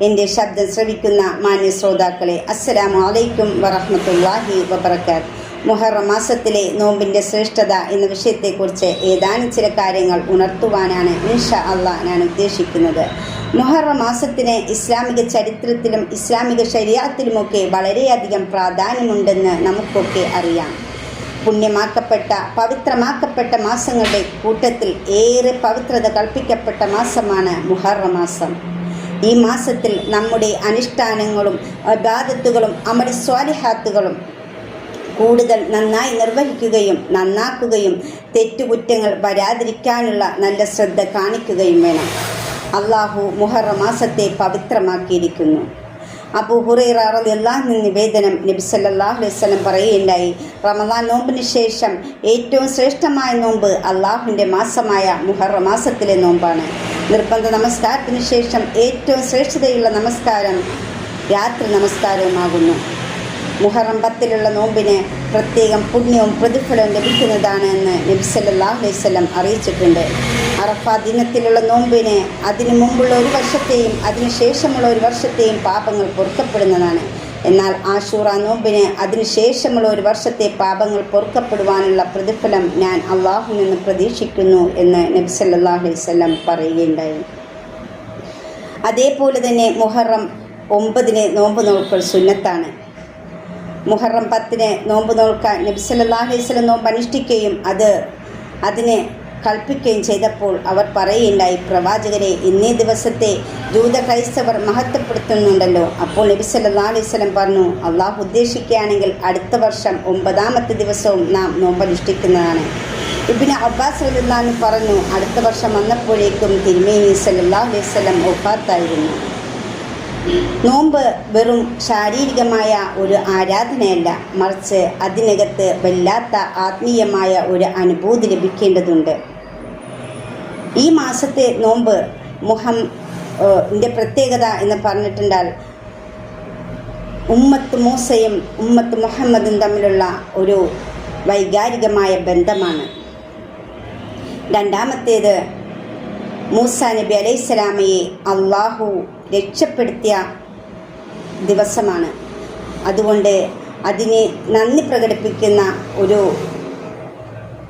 എന്റെ ശബ്ദം ശ്രവിക്കുന്ന മാന്യ ശ്രോതാക്കളെ അസ്സലാമു അലൈക്കും വറഹമത്തല്ലാഹി വബറകാത്ത്. മുഹറം മാസത്തിലെ നോമ്പിന്റെ ശ്രേഷ്ഠത എന്ന വിഷയത്തെക്കുറിച്ച് ഏതാനും ചില കാര്യങ്ങൾ ഉണർത്തുവാനാണ് ഇൻഷ അള്ളാഹ് ഞാൻ ഉദ്ദേശിക്കുന്നത്. മുഹറം മാസത്തിന് ഇസ്ലാമിക ചരിത്രത്തിലും ഇസ്ലാമിക ശരീരത്തിലുമൊക്കെ വളരെയധികം പ്രാധാന്യമുണ്ടെന്ന് നമുക്കൊക്കെ അറിയാം. പുണ്യമാക്കപ്പെട്ട പവിത്രമാക്കപ്പെട്ട മാസങ്ങളുടെ കൂട്ടത്തിൽ ഏറെ പവിത്രത കൽപ്പിക്കപ്പെട്ട മാസമാണ് മുഹറ മാസം. ഈ മാസത്തിൽ നമ്മുടെ അനുഷ്ഠാനങ്ങളും ബാധത്തുകളും അമര സ്വാലിഹാത്തുകളും കൂടുതൽ നന്നായി നിർവഹിക്കുകയും നന്നാക്കുകയും തെറ്റുകുറ്റങ്ങൾ വരാതിരിക്കാനുള്ള നല്ല ശ്രദ്ധ കാണിക്കുകയും വേണം. അള്ളാഹു മുഹറ മാസത്തെ പവിത്രമാക്കിയിരിക്കുന്നു. അബു ഹുറൈറ നിവേദനം നബി സല്ലല്ലാഹു അലൈഹി വസല്ലം പറയുകയുണ്ടായി റമദാൻ നോമ്പിന് ശേഷം ഏറ്റവും ശ്രേഷ്ഠമായ നോമ്പ് അള്ളാഹുവിന്റെ മാസമായ മുഹറ മാസത്തിലെ നോമ്പാണ്. നിർബന്ധ നമസ്കാരത്തിന് ശേഷം ഏറ്റവും ശ്രേഷ്ഠതയുള്ള നമസ്കാരം രാത്രി നമസ്കാരവുമാകുന്നു. മുഹറം പത്തിലുള്ള നോമ്പിന് പ്രത്യേകം പുണ്യവും പ്രതിഫലവും ലഭിക്കുന്നതാണ് എന്ന് നബി വസല്ലം അറിയിച്ചിട്ടുണ്ട്. അറഫ ദിനത്തിലുള്ള നോമ്പിന് അതിനു മുമ്പുള്ള ഒരു വർഷത്തെയും അതിനുശേഷമുള്ള ഒരു വർഷത്തെയും പാപങ്ങൾ പൊറുക്കപ്പെടുന്നതാണ്. എന്നാൽ ആഷൂറ നോമ്പിന് അതിനുശേഷമുള്ള ഒരു വർഷത്തെ പാപങ്ങൾ പൊറുക്കപ്പെടുവാനുള്ള പ്രതിഫലം ഞാൻ അള്ളാഹു നിന്ന് പ്രതീക്ഷിക്കുന്നു എന്ന് നബി അലൈഹി വസല്ലം പറയുകയുണ്ടായി. അതേപോലെ തന്നെ മുഹറം ഒമ്പതിന് നോമ്പ് നോക്കൾ സുന്നത്താണ്. മുഹറം പത്തിന് നോമ്പ് നോക്കാൻ നബി സല്ലല്ലാഹു അലൈഹി വസല്ലം നോമ്പ് അനുഷ്ഠിക്കുകയും അത് അതിനെ കൽപ്പിക്കുകയും ചെയ്തപ്പോൾ അവർ പറയുകയുണ്ടായി പ്രവാചകരെ ഇന്നേ ദിവസത്തെ ജൂത ക്രൈസ്തവർ മഹത്വപ്പെടുത്തുന്നുണ്ടല്ലോ. അപ്പോൾ നബി അലൈഹി പറഞ്ഞു അള്ളാഹു ഉദ്ദേശിക്കുകയാണെങ്കിൽ അടുത്ത വർഷം ഒമ്പതാമത്തെ ദിവസവും നാം നോമ്പനുഷ്ഠിക്കുന്നതാണ്. ഇബിന് അബ്ബാസ് അലുല്ലാൻ പറഞ്ഞു അടുത്ത വർഷം വന്നപ്പോഴേക്കും തിരുമേനി സല്ലല്ലാഹു അലൈവലം ഒപ്പാത്തായിരുന്നു. നോമ്പ് വെറും ശാരീരികമായ ഒരു ആരാധനയല്ല മറിച്ച് അതിനകത്ത് വല്ലാത്ത ആത്മീയമായ ഒരു അനുഭൂതി ലഭിക്കേണ്ടതുണ്ട്. ഈ മാസത്തെ നോമ്പ് മുഹം ന്റെ പ്രത്യേകത എന്ന് പറഞ്ഞിട്ടുണ്ടാൽ ഉമ്മത്ത് മൂസയും ഉമ്മത്ത് മുഹമ്മദും തമ്മിലുള്ള ഒരു വൈകാരികമായ ബന്ധമാണ്. രണ്ടാമത്തേത് മൂസ നബി അലൈഹിസ്സലാമയെ അള്ളാഹു രക്ഷപ്പെടുത്തിയ ദിവസമാണ്. അതുകൊണ്ട് അതിനെ നന്ദി പ്രകടിപ്പിക്കുന്ന ഒരു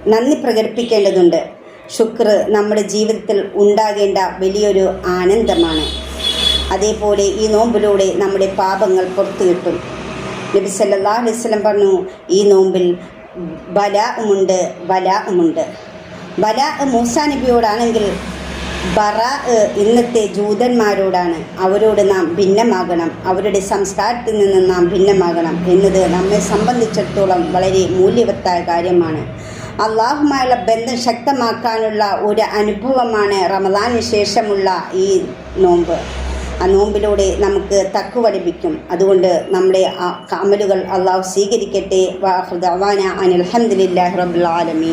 നന്ദി പ്രകടിപ്പിക്കേണ്ടതുണ്ട്. ശുക്ർ നമ്മുടെ ജീവിതത്തിൽ ഉണ്ടാകേണ്ട വലിയൊരു ആനന്ദമാണ്. അതേപോലെ ഈ നോമ്പിലൂടെ നമ്മുടെ പാപങ്ങൾ പുറത്തു കിട്ടും നബി സല്ലല്ലാഹു അലൈഹി വസല്ലം പറഞ്ഞു ഈ നോമ്പിൽ ബല ഉമുണ്ട് ബല ഉമുണ്ട് ബല മൂസാ നബിയോടാണെങ്കിൽ ബറ ഇന്നത്തെ ജൂതന്മാരോടാണ്. അവരോട് നാം ഭിന്നമാകണം. അവരുടെ സംസ്കാരത്തിൽ നിന്ന് നാം ഭിന്നമാകണം എന്നത് നമ്മെ സംബന്ധിച്ചിടത്തോളം വളരെ മൂല്യവത്തായ കാര്യമാണ്. അള്ളാഹുമായുള്ള ബന്ധം ശക്തമാക്കാനുള്ള ഒരു അനുഭവമാണ് റമദാനു ശേഷമുള്ള ഈ നോമ്പ്. ആ നോമ്പിലൂടെ നമുക്ക് തക്കുവ ലഭിക്കും. അതുകൊണ്ട് നമ്മുടെ ആ അമലുകൾ അള്ളാഹു സ്വീകരിക്കട്ടെ. വാഹുദാന അനിൽ അലഹദില്ലാഹി റബ്ബുൽ ആലമീൻ.